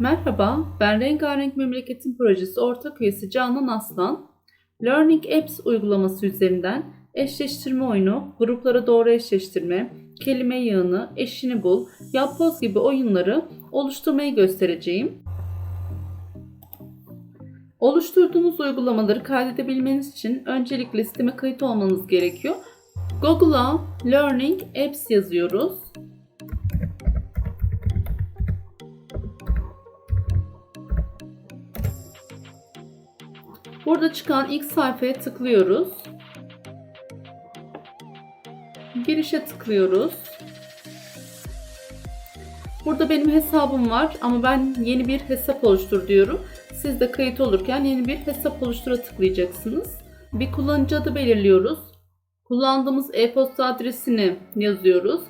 Merhaba, ben Rengarenk Memleketin Projesi ortak üyesi Canan Aslan. Learning Apps uygulaması üzerinden eşleştirme oyunu, gruplara doğru eşleştirme, kelime yığını, eşini bul, yapboz gibi oyunları oluşturmayı göstereceğim. Oluşturduğunuz uygulamaları kaydedebilmeniz için öncelikle sisteme kayıt olmanız gerekiyor. Google'a Learning Apps yazıyoruz. Burada çıkan ilk sayfaya tıklıyoruz. Girişe tıklıyoruz. Burada benim hesabım var ama ben yeni bir hesap oluştur diyorum. Siz de kayıt olurken yeni bir hesap oluştura tıklayacaksınız. Bir kullanıcı adı belirliyoruz. Kullandığımız e-posta adresini yazıyoruz.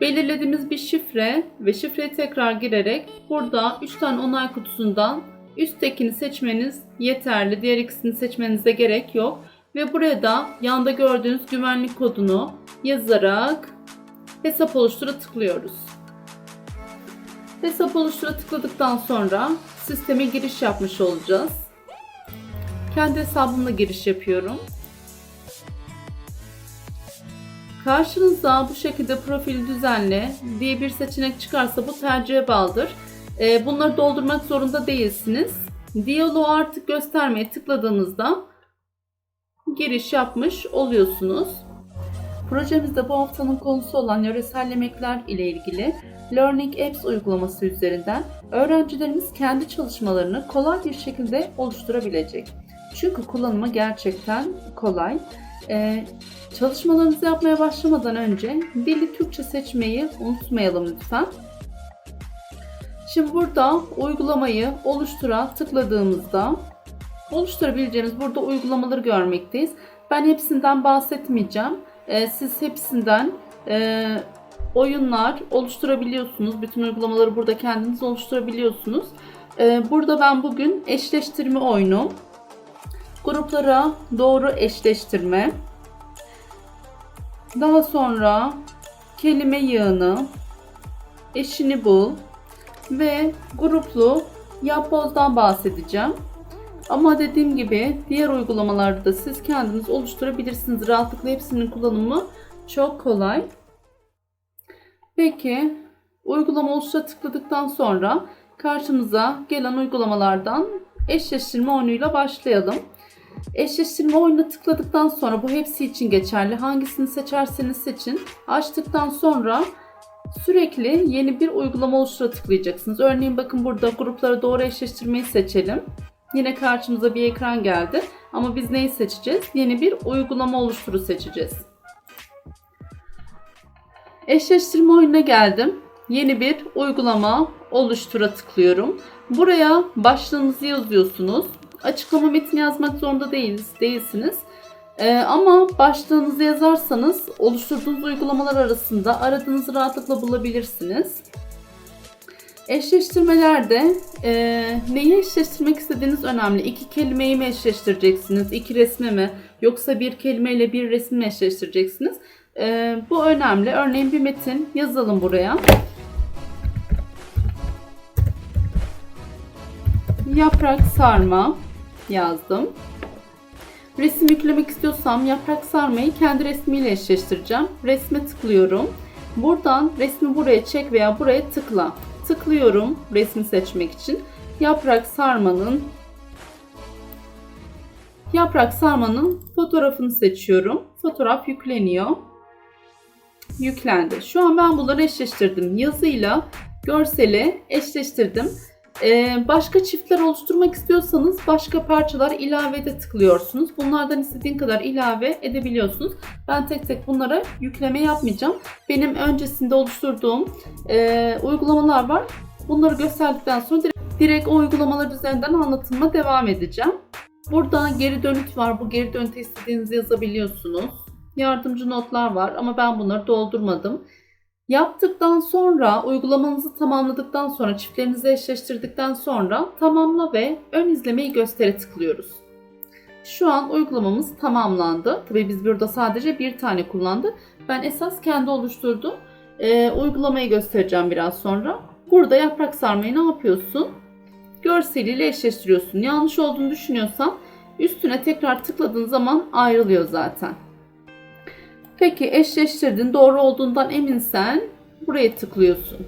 Belirlediğimiz bir şifre ve şifreyi tekrar girerek burada 3 tane onay kutusundan üsttekini seçmeniz yeterli. Diğer ikisini seçmenize gerek yok. Ve buraya da yanda gördüğünüz güvenlik kodunu yazarak hesap oluştura tıklıyoruz. Hesap oluştura tıkladıktan sonra sisteme giriş yapmış olacağız. Kendi hesabımla giriş yapıyorum. Karşınıza bu şekilde profil düzenle diye bir seçenek çıkarsa bu tercihe bağlıdır. Ee, bunları doldurmak zorunda değilsiniz. Diyaloğu artık göstermeye tıkladığınızda giriş yapmış oluyorsunuz. Projemizde bu haftanın konusu olan yöresel yemekler ile ilgili Learning Apps uygulaması üzerinden öğrencilerimiz kendi çalışmalarını kolay bir şekilde oluşturabilecek. Çünkü kullanımı gerçekten kolay. Ee, çalışmalarınızı yapmaya başlamadan önce dili Türkçe seçmeyi unutmayalım lütfen. Şimdi burada uygulamayı oluştura tıkladığımızda oluşturabileceğiniz burada uygulamaları görmekteyiz. Ben hepsinden bahsetmeyeceğim. Ee, siz hepsinden e, oyunlar oluşturabiliyorsunuz. Bütün uygulamaları burada kendiniz oluşturabiliyorsunuz. Ee, burada ben bugün eşleştirme oyunu, gruplara doğru eşleştirme, daha sonra kelime yığını, eşini bul ve gruplu yapbozdan bahsedeceğim. Ama dediğim gibi diğer uygulamalarda da siz kendiniz oluşturabilirsiniz. Rahatlıkla hepsinin kullanımı çok kolay. Peki uygulama oluştura tıkladıktan sonra karşımıza gelen uygulamalardan eşleştirme oyunuyla başlayalım. Eşleştirme oyununa tıkladıktan sonra bu hepsi için geçerli. Hangisini seçerseniz seçin. Açtıktan sonra sürekli yeni bir uygulama oluştura tıklayacaksınız. Örneğin bakın burada gruplara doğru eşleştirmeyi seçelim. Yine karşımıza bir ekran geldi. Ama biz neyi seçeceğiz? Yeni bir uygulama oluşturu seçeceğiz. Eşleştirme oyununa geldim. Yeni bir uygulama oluştura tıklıyorum. Buraya başlığınızı yazıyorsunuz. Açıklama metni yazmak zorunda değiliz, değilsiniz. Ee, ama başlığınızı yazarsanız oluşturduğunuz uygulamalar arasında aradığınızı rahatlıkla bulabilirsiniz. Eşleştirmelerde e, neyi eşleştirmek istediğiniz önemli. İki kelimeyi mi eşleştireceksiniz, iki resmi mi yoksa bir kelimeyle bir resim mi eşleştireceksiniz? E, bu önemli. Örneğin bir metin yazalım buraya. Yaprak sarma yazdım. Resim yüklemek istiyorsam yaprak sarmayı kendi resmiyle eşleştireceğim. Resme tıklıyorum. Buradan resmi buraya çek veya buraya tıkla. Tıklıyorum resmi seçmek için. Yaprak sarmanın yaprak sarmanın fotoğrafını seçiyorum. Fotoğraf yükleniyor. Yüklendi. Şu an ben bunları eşleştirdim. Yazıyla görseli eşleştirdim. Ee, başka çiftler oluşturmak istiyorsanız başka parçalar ilavede tıklıyorsunuz. Bunlardan istediğin kadar ilave edebiliyorsunuz. Ben tek tek bunlara yükleme yapmayacağım. Benim öncesinde oluşturduğum e, uygulamalar var. Bunları gösterdikten sonra direkt, direkt o uygulamalar üzerinden anlatıma devam edeceğim. Burada geri dönüt var. Bu geri dönüte istediğinizi yazabiliyorsunuz. Yardımcı notlar var ama ben bunları doldurmadım. Yaptıktan sonra uygulamanızı tamamladıktan sonra çiftlerinizi eşleştirdikten sonra tamamla ve ön izlemeyi göstere tıklıyoruz. Şu an uygulamamız tamamlandı. Tabii biz burada sadece bir tane kullandık. Ben esas kendi oluşturduğum e, uygulamayı göstereceğim biraz sonra. Burada yaprak sarmayı ne yapıyorsun? Görseliyle eşleştiriyorsun. Yanlış olduğunu düşünüyorsan üstüne tekrar tıkladığın zaman ayrılıyor zaten. Peki eşleştirdin, doğru olduğundan eminsen buraya tıklıyorsun.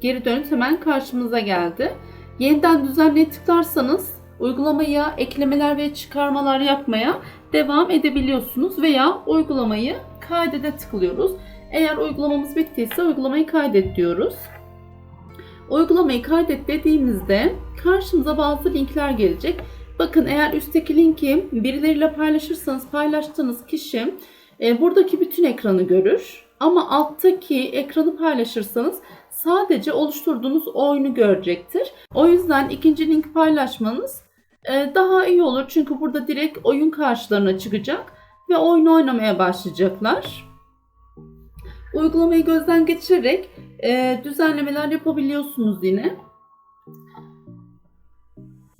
Geri dönüt hemen karşımıza geldi. Yeniden düzenleye tıklarsanız uygulamaya eklemeler ve çıkarmalar yapmaya devam edebiliyorsunuz veya uygulamayı kaydede tıklıyoruz. Eğer uygulamamız bittiyse uygulamayı kaydet diyoruz. Uygulamayı kaydet dediğimizde karşımıza bazı linkler gelecek. Bakın eğer üstteki linki birileriyle paylaşırsanız paylaştığınız kişi e, buradaki bütün ekranı görür. Ama alttaki ekranı paylaşırsanız sadece oluşturduğunuz oyunu görecektir. O yüzden ikinci link paylaşmanız e, daha iyi olur. Çünkü burada direkt oyun karşılarına çıkacak ve oyunu oynamaya başlayacaklar. Uygulamayı gözden geçirerek e, düzenlemeler yapabiliyorsunuz yine.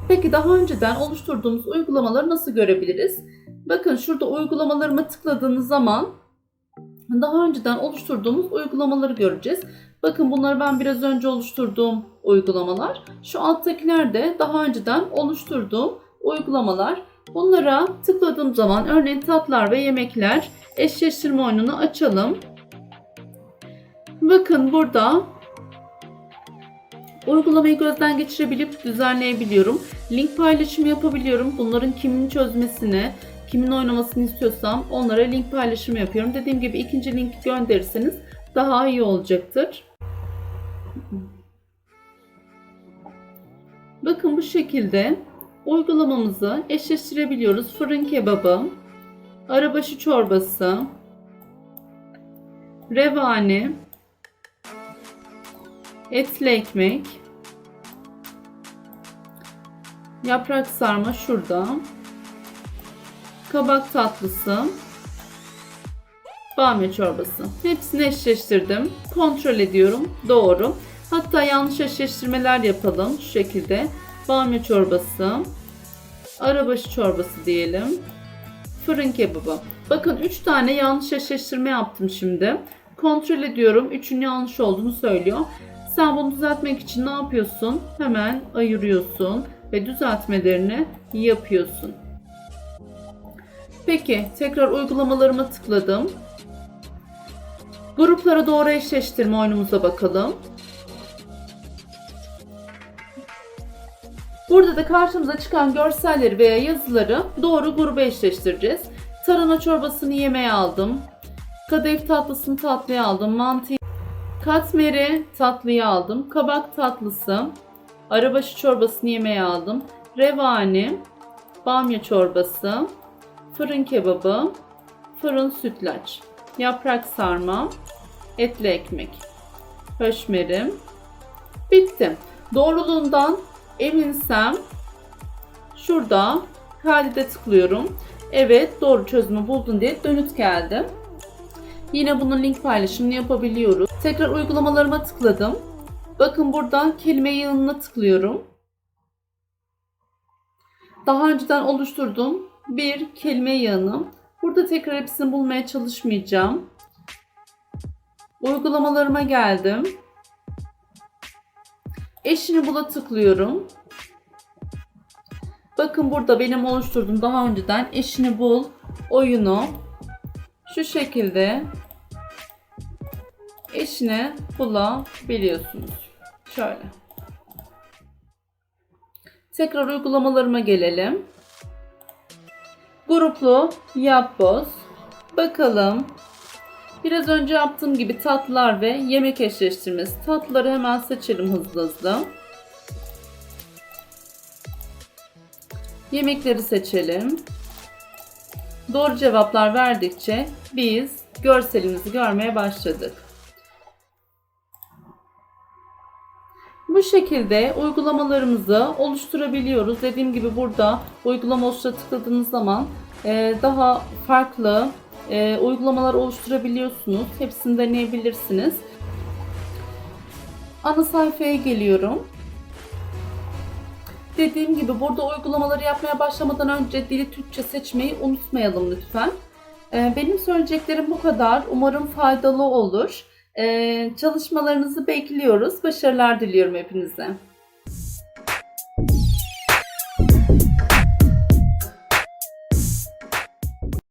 Peki daha önceden oluşturduğumuz uygulamaları nasıl görebiliriz? Bakın şurada uygulamalarıma tıkladığınız zaman daha önceden oluşturduğumuz uygulamaları göreceğiz. Bakın bunları ben biraz önce oluşturduğum uygulamalar. Şu alttakiler de daha önceden oluşturduğum uygulamalar. Bunlara tıkladığım zaman örneğin tatlar ve yemekler eşleştirme oyununu açalım. Bakın burada uygulamayı gözden geçirebilip düzenleyebiliyorum. Link paylaşımı yapabiliyorum. Bunların kimin çözmesini, kimin oynamasını istiyorsam onlara link paylaşımı yapıyorum. Dediğim gibi ikinci linki gönderirseniz daha iyi olacaktır. Bakın bu şekilde uygulamamızı eşleştirebiliyoruz. Fırın kebabı, arabaşı çorbası, revani, etli ekmek, yaprak sarma şurada, kabak tatlısı, bamya çorbası. Hepsini eşleştirdim. Kontrol ediyorum. Doğru. Hatta yanlış eşleştirmeler yapalım. Şu şekilde. Bamya çorbası, arabaşı çorbası diyelim. Fırın kebabı. Bakın 3 tane yanlış eşleştirme yaptım şimdi. Kontrol ediyorum. 3'ün yanlış olduğunu söylüyor. Sen bunu düzeltmek için ne yapıyorsun? Hemen ayırıyorsun ve düzeltmelerini yapıyorsun. Peki tekrar uygulamalarıma tıkladım. Gruplara doğru eşleştirme oyunumuza bakalım. Burada da karşımıza çıkan görselleri veya yazıları doğru gruba eşleştireceğiz. Tarhana çorbasını yemeğe aldım. Kadayıf tatlısını tatlıya aldım. Mantı Katmeri tatlıyı aldım. Kabak tatlısı. Arabaşı çorbasını yemeğe aldım. Revani. Bamya çorbası. Fırın kebabı. Fırın sütlaç. Yaprak sarma. Etli ekmek. Höşmerim. Bitti. Doğruluğundan eminsem şurada kaydede tıklıyorum. Evet doğru çözümü buldun diye dönüt geldi. Yine bunun link paylaşımını yapabiliyoruz. Tekrar uygulamalarıma tıkladım. Bakın buradan kelime yığınına tıklıyorum. Daha önceden oluşturduğum bir kelime yığını. Burada tekrar hepsini bulmaya çalışmayacağım. Uygulamalarıma geldim. Eşini bula tıklıyorum. Bakın burada benim oluşturduğum daha önceden eşini bul oyunu şu şekilde eşine bulabiliyorsunuz. Şöyle. Tekrar uygulamalarıma gelelim. Gruplu yapboz. Bakalım. Biraz önce yaptığım gibi tatlılar ve yemek eşleştirmesi. Tatlıları hemen seçelim hızlı hızlı. Yemekleri seçelim. Doğru cevaplar verdikçe biz görselimizi görmeye başladık. Bu şekilde uygulamalarımızı oluşturabiliyoruz. Dediğim gibi burada uygulama oluştura tıkladığınız zaman e, daha farklı e, uygulamalar oluşturabiliyorsunuz. Hepsini deneyebilirsiniz. Ana sayfaya geliyorum. Dediğim gibi burada uygulamaları yapmaya başlamadan önce dili Türkçe seçmeyi unutmayalım lütfen. E, benim söyleyeceklerim bu kadar. Umarım faydalı olur. Ee, çalışmalarınızı bekliyoruz. Başarılar diliyorum hepinize.